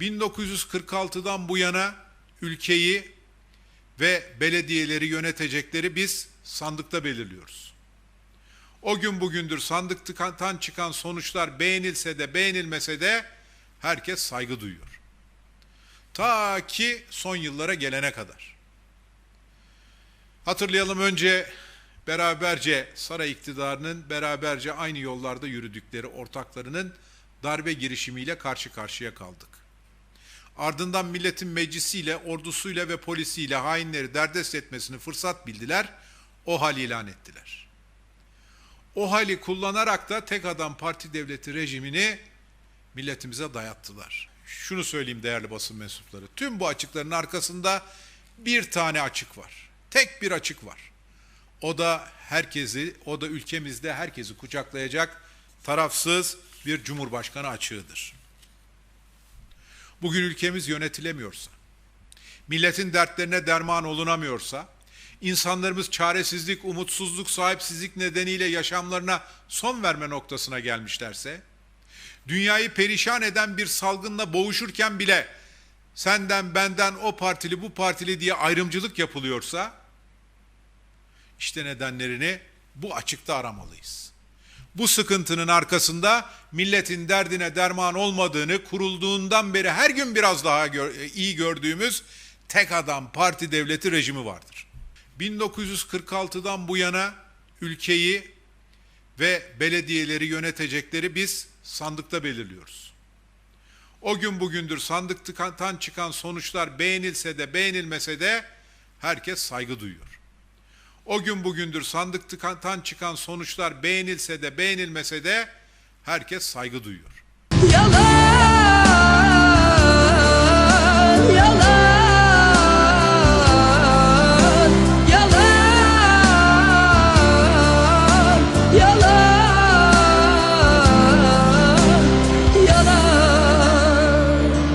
1946'dan bu yana ülkeyi ve belediyeleri yönetecekleri biz sandıkta belirliyoruz. O gün bugündür sandıktan çıkan sonuçlar beğenilse de beğenilmese de herkes saygı duyuyor. Ta ki son yıllara gelene kadar. Hatırlayalım önce beraberce saray iktidarının beraberce aynı yollarda yürüdükleri ortaklarının darbe girişimiyle karşı karşıya kaldık. Ardından milletin meclisiyle, ordusuyla ve polisiyle hainleri derdest etmesini fırsat bildiler, o hal ilan ettiler. O hali kullanarak da tek adam parti devleti rejimini milletimize dayattılar. Şunu söyleyeyim değerli basın mensupları. Tüm bu açıkların arkasında bir tane açık var. Tek bir açık var. O da herkesi, o da ülkemizde herkesi kucaklayacak tarafsız bir cumhurbaşkanı açığıdır. Bugün ülkemiz yönetilemiyorsa, milletin dertlerine derman olunamıyorsa, insanlarımız çaresizlik, umutsuzluk, sahipsizlik nedeniyle yaşamlarına son verme noktasına gelmişlerse, dünyayı perişan eden bir salgınla boğuşurken bile senden benden o partili bu partili diye ayrımcılık yapılıyorsa işte nedenlerini bu açıkta aramalıyız. Bu sıkıntının arkasında milletin derdine derman olmadığını kurulduğundan beri her gün biraz daha gör- iyi gördüğümüz tek adam parti devleti rejimi vardır. 1946'dan bu yana ülkeyi ve belediyeleri yönetecekleri biz sandıkta belirliyoruz. O gün bugündür sandıktan çıkan sonuçlar beğenilse de beğenilmese de herkes saygı duyuyor. O gün bugündür sandıktan çıkan sonuçlar beğenilse de beğenilmese de herkes saygı duyuyor. Yalan